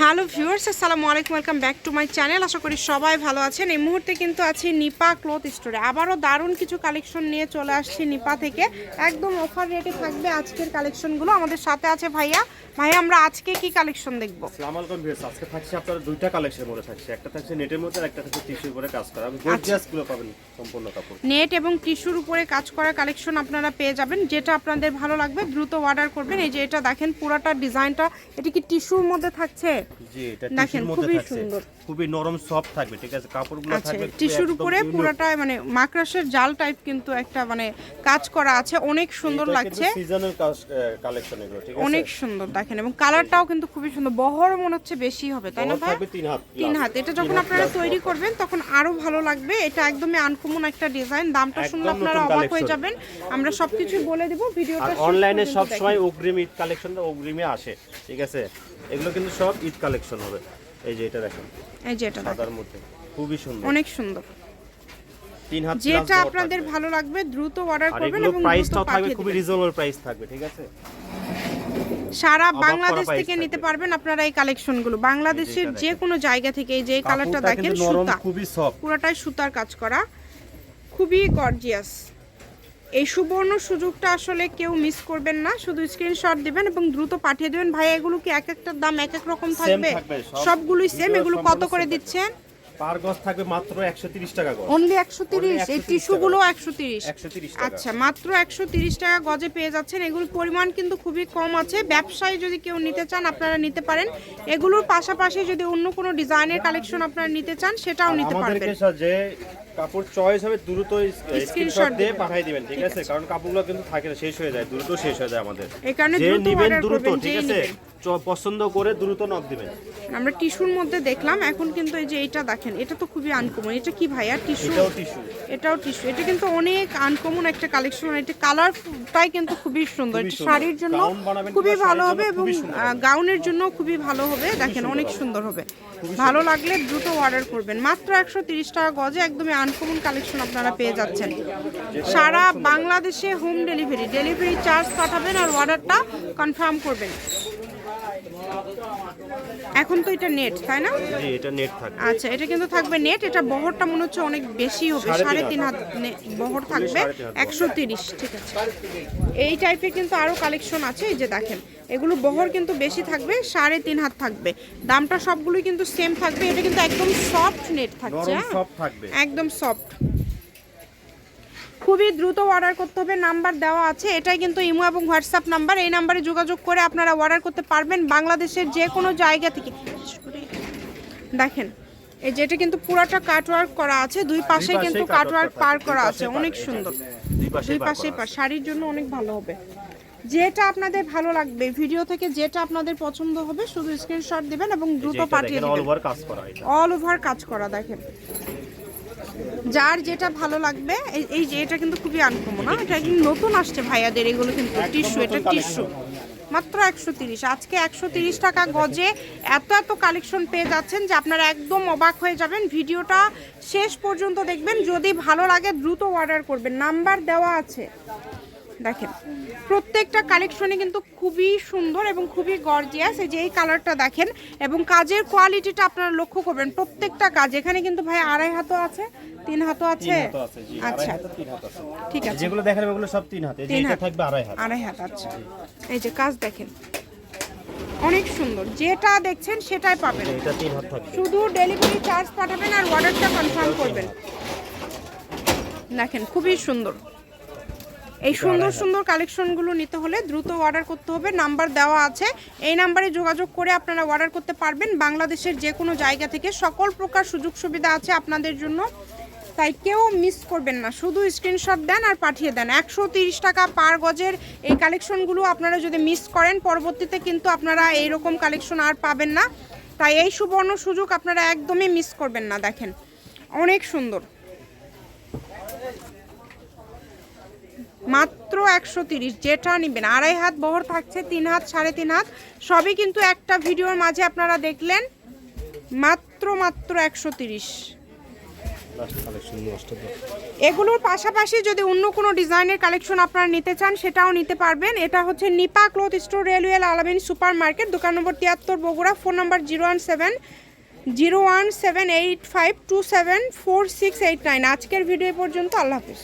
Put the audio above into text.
Hello viewers আসসালামু আলাইকুম welcome back to my channel আশা করি সবাই ভালো আছেন। এই মুহূর্তে কিন্তু আছি নিপা ক্লথ স্টোরে। আবারও দারুণ কিছু কালেকশন নিয়ে চলে আসছি নিপা থেকে। একদম অফার রেটে থাকবে আজকের কালেকশনগুলো আমাদের সাথে আছে ভাইয়া। ভাইয়া আমরা আজকে কি কালেকশন দেখব? আসসালামু আলাইকুম ভিউয়ার্স আজকে থাকছে আপনার দুইটা কালেকশন মধ্যে থাকছে। একটা থাকছে নেটের মধ্যে আর একটা থাকছে টিস্যুর উপরে কাজ করা। আমি গর্জিয়াসগুলো পাবেন সম্পূর্ণ কাপড়। নেট এবং টিস্যুর উপরে কাজ করা কালেকশন আপনারা পেয়ে যাবেন। যেটা আপনাদের ভালো লাগবে দ্রুত অর্ডার করবেন। এই যে এটা দেখেন পুরাটা ডিজাইনটা। এটা কি টিস্যুর মধ্যে থাকছে? জি এটা টিস্যুর মধ্যে খুবই থাকছে। সুন্দর। খুবই নরম সফট থাকবে ঠিক আছে? কাপড়গুলো আচ্ছা থাকবে টিস্যুর উপরে। পুরাটা মানে মাকড়াসের জাল টাইপ কিন্তু একটা মানে কাজ করা আছে। অনেক সুন্দর লাগছে। কালেকশন এগুলো ঠিক আছে? অনেক সুন্দর দেখেন এবং কালারটাও কিন্তু খুবই সুন্দর। বহর মনে হচ্ছে বেশি হবে তাই না ভাই? তিন হাত তিন হাত। এটা যখন আপনারা তৈরি করবেন তখন আরও ভালো লাগবে। এটা একদমই আনকমন একটা ডিজাইন। দামটা শুনলে আপনারা অবাক হয়ে। যাবেন। আমরা সবকিছু বলে দেব ভিডিওটা অনলাইনে সব সময় অগ্রিম কালেকশনটা অগ্রিমে আসে ঠিক আছে? এগুলো কিন্তু সব ঈদ কালেকশন হবে। এই যে এটা দেখেন এই যে এটা সাদার মধ্যে। খুবই সুন্দর। অনেক সুন্দর। তিন হাত যেটা আপনাদের ভালো লাগবে দ্রুত অর্ডার করবেন এবং প্রাইসটাও থাকবে খুবই রিজনেবল প্রাইস থাকবে ঠিক আছে? সারা বাংলাদেশ থেকে নিতে পারবেন আপনারা এই কালেকশনগুলো বাংলাদেশের। যে কোনো জায়গা থেকে এই যে কালারটা দেখেন সুতা। খুবই সফট পুরোটাই সুতার কাজ করা। খুবই গর্জিয়াস এই সুবর্ণ সুযোগটা আসলে কেউ মিস করবেন না। শুধু স্ক্রিনশট দিবেন এবং দ্রুত পাঠিয়ে দেবেন। ভাই এগুলো কি এক একটা দাম এক এক রকম থাকবে? সবগুলোই সেম এগুলো কত করে দিচ্ছেন? পার গজ থাকবে মাত্র 130 টাকা গজ। অনলি একশো তিরিশ? Only এই 130 টিস্যুগুলো একশো তিরিশ? 130 টাকা আচ্ছা মাত্র একশো তিরিশ টাকা গজে পেয়ে যাচ্ছেন। এগুলোর পরিমাণ কিন্তু খুবই কম আছে। ব্যবসায়ী যদি কেউ নিতে চান আপনারা নিতে পারেন। এগুলোর পাশাপাশি যদি অন্য কোনো ডিজাইনের কালেকশন আপনারা নিতে চান সেটাও নিতে পারবেন। আমাদেরকে সা- যে কাপড় চয়েস হবে দ্রুত স্ক্রিনশট দিয়ে পাঠিয়ে দিবেন ঠিক আছে। কারণ কাপড়গুলো কিন্তু থাকে না শেষ হয়ে যায় দ্রুত শেষ হয়ে যায় আমাদের। এই কারণে দ্রুত অর্ডার দ্রুত ঠিক আছে? পছন্দ করে দ্রুত নক দিবেন। আমরা টিস্যুর মধ্যে দেখলাম এখন কিন্তু এই যে এটা দেখেন এটা তো খুবই আনকমন এটা কি ভাইয়া টিস্যু এটাও টিস্যু এটাও টিস্যু এটা কিন্তু অনেক আনকমন একটা কালেকশন এটা কালারটাই কিন্তু খুবই সুন্দর। এটা শাড়ির জন্য খুবই ভালো হবে এবং গাউনের জন্য খুবই ভালো হবে। দেখেন অনেক সুন্দর হবে। ভালো লাগলে দ্রুত অর্ডার করবেন। মাত্র একশো তিরিশ টাকা গজে একদমই আনকমন কালেকশন আপনারা পেয়ে যাচ্ছেন। সারা বাংলাদেশে হোম ডেলিভারি ডেলিভারি চার্জ পাঠাবেন আর অর্ডারটা কনফার্ম করবেন। এখন তো এটা নেট তাই না? জি এটা নেট থাকবে। আচ্ছা এটা কিন্তু থাকবে নেট এটা বহরটা মনে হচ্ছে অনেক বেশি হবে সাড়ে তিন হাত বহর থাকবে। একশো তিরিশ ঠিক আছে। এই টাইপের কিন্তু আরও কালেকশন আছে এই যে দেখেন। এগুলো বহর কিন্তু বেশি থাকবে সাড়ে তিন হাত থাকবে। দামটা সবগুলোই কিন্তু সেম থাকবে এটা কিন্তু একদম সফট নেট থাকছে হ্যাঁ? একদম সফট খুবই দ্রুত অর্ডার করতে হবে নাম্বার দেওয়া আছে এটাই কিন্তু ইমো এবং হোয়াটসঅ্যাপ নাম্বার এই নাম্বারে যোগাযোগ করে আপনারা অর্ডার করতে পারবেন বাংলাদেশের যে কোনো জায়গা থেকে। দেখেন এই যেটা কিন্তু পুরাটা কাটওয়ার্ক করা আছে দুই পাশে কিন্তু কাটওয়ার্ক পার করা আছে অনেক সুন্দর। দুই পাশে দুই পাশে পার শাড়ির জন্য অনেক ভালো হবে। যেটা আপনাদের ভালো লাগবে ভিডিও থেকে যেটা আপনাদের পছন্দ হবে শুধু স্ক্রিনশট দিবেন এবং দ্রুত পাঠিয়ে অল দিবেন। ওভার কাজ করা এটা। অল ওভার কাজ করা দেখেন। যার যেটা ভালো লাগবে এই- যে এটা কিন্তু খুবই আনকমন না এটা কিন্তু নতুন আসছে ভাইয়াদের এগুলো কিন্তু টিস্যু এটা টিস্যু মাত্র একশো তিরিশ আজকে একশো তিরিশ টাকা গজে এত এত কালেকশন পেয়ে যাচ্ছেন যে আপনারা একদম অবাক হয়ে যাবেন। ভিডিওটা শেষ পর্যন্ত দেখবেন। যদি ভালো লাগে দ্রুত অর্ডার করবেন। নাম্বার দেওয়া আছে। দেখেন প্রত্যেকটা কালেকশনে কিন্তু খুবই সুন্দর এবং খুবই গর্জিয়াস এই যে এই কালারটা দেখেন এবং কাজের কোয়ালিটিটা আপনারা লক্ষ্য করবেন প্রত্যেকটা কাজ। এখানে কিন্তু ভাই আড়াই হাতও আছে তিন হাতও আছে? আচ্ছা ঠিক আছে। যেগুলো দেখাবেন ওগুলো সব তিন হাতে হাত। থাকবে আড়াই হাত। আড়াই হাত আচ্ছা। এই যে কাজ দেখেন অনেক সুন্দর। যেটা দেখছেন সেটাই পাবেন। এটা তিন হাত থাকবে। শুধু ডেলিভারি চার্জ পাঠাবেন আর অর্ডারটা কনফার্ম করবেন। দেখেন খুবই সুন্দর। এই সুন্দর সুন্দর কালেকশনগুলো নিতে হলে দ্রুত অর্ডার করতে হবে। নাম্বার দেওয়া আছে। এই নাম্বারে যোগাযোগ করে আপনারা অর্ডার করতে পারবেন। বাংলাদেশের যে কোনো জায়গা থেকে সকল প্রকার সুযোগ সুবিধা আছে আপনাদের জন্য। তাই কেউ মিস করবেন না। শুধু স্ক্রিনশট দেন আর পাঠিয়ে দেন। একশো তিরিশ টাকা পার গজের এই কালেকশনগুলো আপনারা যদি মিস করেন পরবর্তীতে কিন্তু আপনারা এই রকম কালেকশন আর পাবেন না। তাই এই সুবর্ণ সুযোগ আপনারা একদমই মিস করবেন না। দেখেন অনেক সুন্দর। মাত্র একশো তিরিশ। যেটা নেবেন আড়াই হাত বহর থাকছে তিন হাত সাড়ে তিন হাত। সবই কিন্তু একটা ভিডিওর মাঝে আপনারা দেখলেন। মাত্র মাত্র একশো তিরিশ। এগুলোর পাশাপাশি যদি অন্য কোনো ডিজাইনের কালেকশন আপনারা নিতে চান সেটাও নিতে পারবেন। এটা হচ্ছে Nipa cloth store railway Alamin super market দোকান নম্বর তিয়াত্তর Bogura. Phone number zero one seven zero one seven eight five two seven four six eight nine. আজকের ভিডিও পর্যন্ত আল্লাহ হাফিজ।